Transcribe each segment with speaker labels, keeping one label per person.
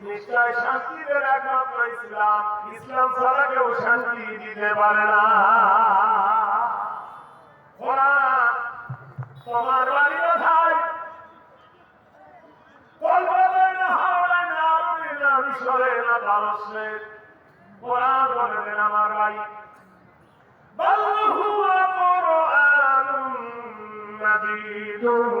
Speaker 1: নিশ্চয় শান্তিদের একমাত্র ইসলাম। ইসলাম ছাড়া কেউ শান্তি দিতে পারে না। তোমার বাড়ি না আমার বাড়ি বাল্লাহু আকরানুম মাজিদুন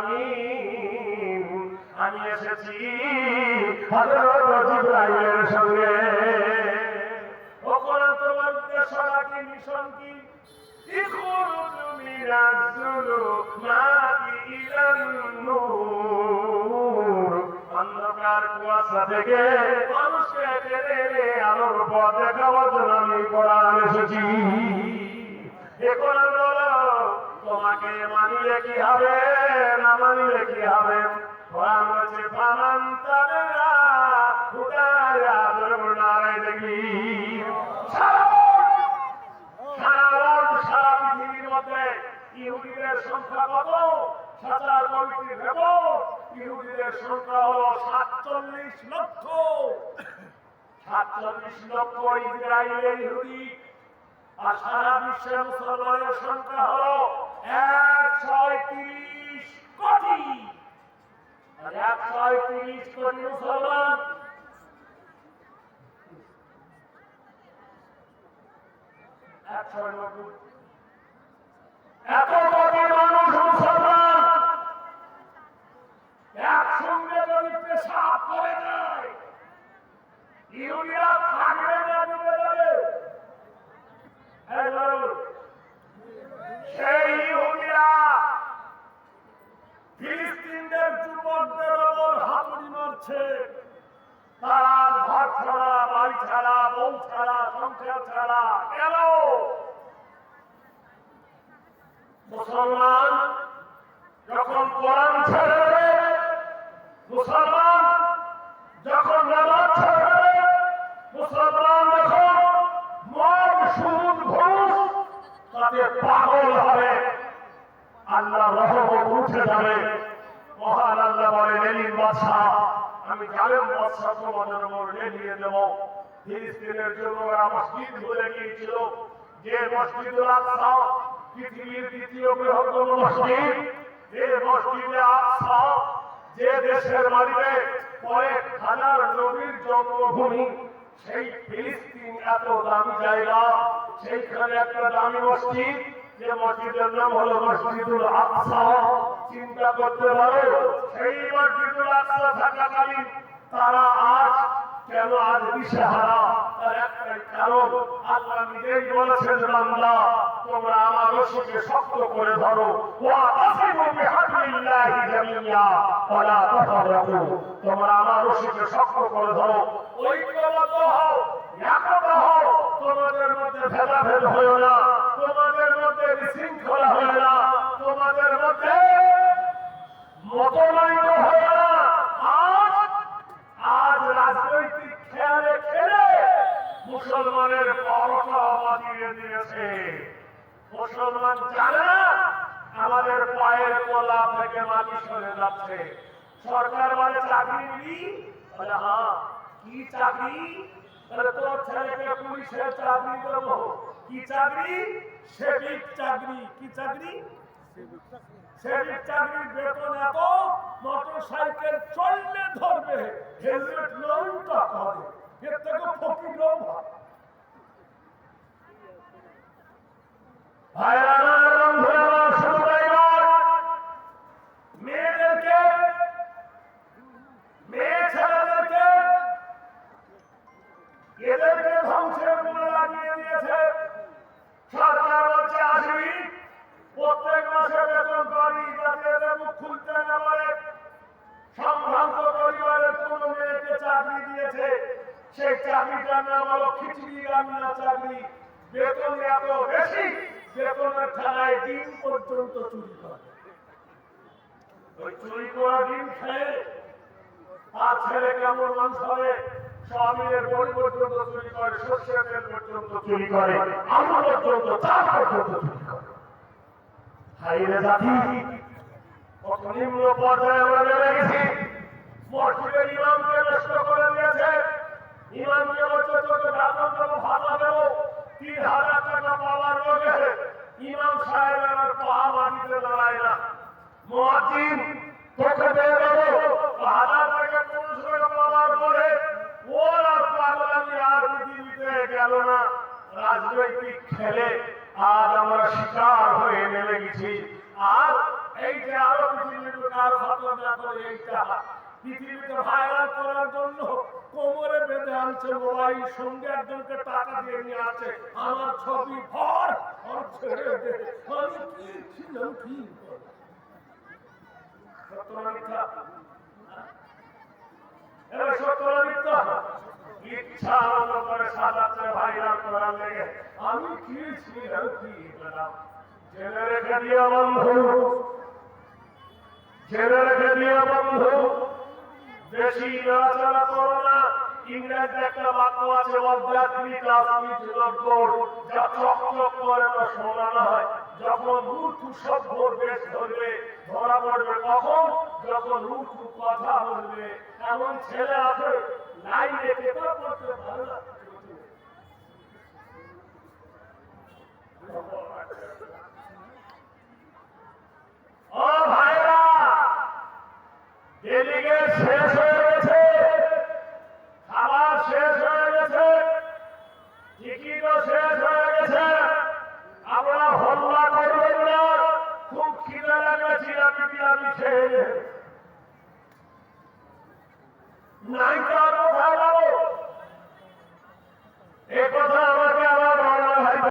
Speaker 1: রূহুল আমিন আমি এসেছি হযরত জিবরাইলের সঙ্গে। অন্ধকার কুয়াশা থেকে মানুষকে টেনে আলোর পথ দেখাবার জন্য আমি কোরআন এসেছি। এ কোরআন তোমাকে মানিলে কি হবে, না মানিলে কি হবে? সারা সংখ্যা হলো সাতচল্লিশ লক্ষ। সাতচল্লিশ লক্ষ ইসরায়েলের ইহুদি, আর সারা বিশ্বে মুসলমানের সংখ্যা হলো একশো তিরিশ কোটি। আর একশো তিরিশ কোটি মুসলমান। এত কোটি মানুষ মুসলমান। একসঙ্গে যদি পেশাব করে যায় ইহুদিরা থাকবে মারছে তারা ঘর ছাড়া, বাড়ি ছাড়া, বউ ছাড়া, সংসার ছাড়া কেন? মুসলমান যখন কোরআন ছেড়ে দেবে, মুসলমান যখন নামাজ ছেড়ে দেবে, মুসলমান যখন মদ সুদ ঘুষ, তাতে পাগল হবে। আল্লাহ রহমত উঠে যাবে। মহান আল্লাহ বলে লেলিন বাদশাহ আমি জালেম বাদশাহ তোমাদের উপর লেলিয়ে দেব। ফিলিস্তিনের জন্য ওরা মসজিদ ভুলে গিয়েছিল যে মসজিদুল আকসা পৃথিবীর দ্বিতীয় বৃহত্তম মসজিদ। যে মসজিদে আকসা যে দেশের মাটিতে কয়েক হাজার নবীর জন্মভূমি, সেই ফিলিস্তিন এত দামি জায়গা, সেইখানে একটা দামি মসজিদ। যে মসজিদের নাম হলো মসজিদুল আকসা। চিন্তা করতে পারো? সেই মসজিদুল আকসা থাকাকালীন তারা আজ কেন আজ দিশেহারা? শক্ত করে ধরো। হও তোমাদের মধ্যে ভেদাভেদ হয়ো না তোমাদের মধ্যে বিশৃঙ্খলা হয় না তোমাদের মধ্যে মতনৈক্য হয় না আজ আজ রাজনৈতিক খেয়ালে খেলে মুসলমানের পরোটা বাজিয়ে দিয়েছে। মুসলমান জানে আমাদের পায়ের কোলা থেকে মাটি সরে যাচ্ছে, সরকার বলে চাকরি দিবি বলে হ্যাঁ কি চাকরি তোর ছেলেকে পুলিশের চাকরি কি চাকরি সেবিক চাকরি কি চাকরি সেবিক বেতন এত মোটর সাইকেল চললে ধরবে, হেলমেট লোন টাকা হবে। এর থেকে ফকির লোক বেতন এত বেশি, বেতনের ঠেলায় পর্যন্ত চুরি করে। ওই চুরি করা ডিম খেয়ে আর ছেলে কেমন মানুষ হবে? স্বামীর পর্যন্ত চুরি করে পর্যন্ত চুরি করে পর্যন্ত চুরি করে। কত নিম্ন পর্যায়ে মসজিদের ইমামকে নষ্ট করে দিয়েছে। ইমামকে বলছে তোকে তিন হাজার টাকা পাওয়ার লোকে ইমাম আর পৃথিবীতে গেল না। রাজনৈতিক খেলে আজ আমরা শিকার হয়ে গেছি। আর এই আরও পৃথিবীতে কার এইটা। পৃথিবীতে ভাইরাল করার জন্য কোমরে বেঁধে আনছে মোবাইল, সঙ্গে একজনকে টাকা দিয়ে নিয়ে আছে আমার ছবি ভর আর ছেড়ে দে। আমি কি ছিলাম কি জেনে রেখে দিয়ে বন্ধু। জেনে রেখে দিয়ে বন্ধু। বেশি নড়াচড়া করো না। ইংরেজি একটা বাক্য আছে অধ্যাত্মিক রাজনীতি লক্ষ্য। যা চকচক চক করে না শোনা নয় যখন মূর্খ সভ্য বেশ ধরবে, ধরা পড়বে কখন? যখন মূর্খ কথা বলবে। এমন ছেলে আছে, লাইনে পেপার পড়তে ভালো লাগে